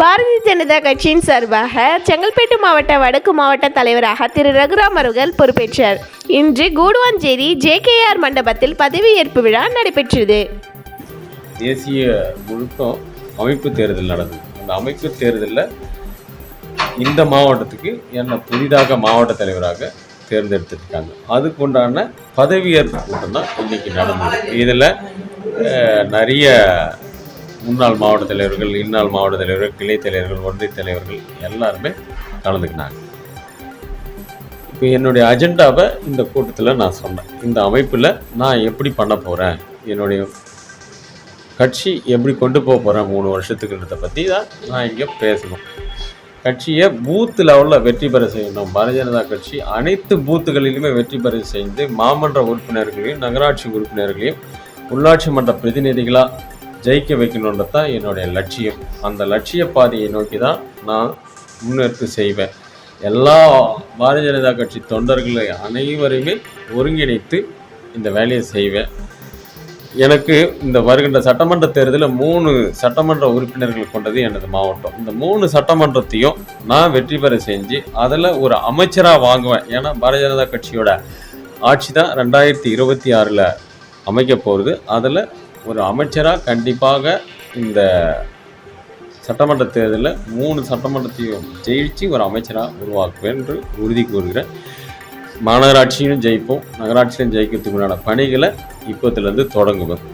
பாரதிய ஜனதா கட்சியின் சார்பாக செங்கல்பேட்டு மாவட்ட வடக்கு மாவட்ட தலைவராக திரு. ரகுராம் அவர்கள் பொறுப்பேற்றார். இன்று கூடுவாஞ்சேரி ஜேகேஆர் மண்டபத்தில் பதவியேற்பு விழா நடைபெற்றது. தேசிய முழுக்கம் அமைப்பு தேர்தல் நடந்தது. அந்த அமைப்பு தேர்தலில் இந்த மாவட்டத்துக்கு என்னை புதிதாக மாவட்ட தலைவராக தேர்ந்தெடுத்திருக்காங்க. அதுக்கு உண்டான பதவியேற்பு கூட்டம் தான் இன்னைக்கு நடந்தது. இதில் நிறைய முன்னாள் மாவட்ட தலைவர்கள் இந்நாள் மாவட்ட தலைவர்கள் கிளை தலைவர்கள் ஒன்றிய தலைவர்கள் எல்லாருமே கலந்துக்கினாங்க. இப்போ என்னுடைய அஜெண்டாவை இந்த கூட்டத்தில் நான் சொன்னேன். இந்த அமைப்பில் நான் எப்படி பண்ண போகிறேன் என்னுடைய கட்சி எப்படி கொண்டு போக போகிறேன் மூணு வருஷத்துக்குன்றதை பற்றி தான் நான் இங்கே பேசணும். கட்சியை பூத் லெவலில் வெற்றி பெற செய்யணும். பாரதிய ஜனதா கட்சி அனைத்து பூத்துகளிலுமே வெற்றி பெற செய்து மாமன்ற உறுப்பினர்களையும் நகராட்சி உறுப்பினர்களையும் உள்ளாட்சி மன்ற பிரதிநிதிகளாக ஜெயிக்க வைக்கணுன்றது தான் என்னுடைய லட்சியம். அந்த லட்சிய பாதையை நோக்கி தான் நான் முன்னெடுத்து செய்வேன். எல்லா பாரதிய ஜனதா கட்சி தொண்டர்களை அனைவரையுமே ஒருங்கிணைத்து இந்த வேலையை செய்வேன். எனக்கு இந்த வருகின்ற சட்டமன்ற தேர்தலில் மூணு சட்டமன்ற உறுப்பினர்கள் கொண்டது எனது மாவட்டம். இந்த மூணு சட்டமன்றத்தையும் நான் வெற்றி பெற செஞ்சு அதில் ஒரு அமைச்சராக வாங்குவேன். ஏன்னா பாரதிய ஜனதா கட்சியோட ஆட்சி தான் ரெண்டாயிரத்தி இருபத்தி ஆறில் அமைக்க போகிறது அதில் ஒரு அமைச்சராக கண்டிப்பாக இந்த சட்டமன்ற தேர்தலில் மூணு சட்டமன்றத்தையும் ஜெயிச்சு ஒரு அமைச்சராக உருவாக்குவேன் என்று உறுதி கூறுகிறேன். மாநகராட்சியும் ஜெயிப்போம். நகராட்சியிலும் ஜெயிக்கிறதுக்கு உண்டான பணிகளை இப்போத்துலேருந்து தொடங்குவேன்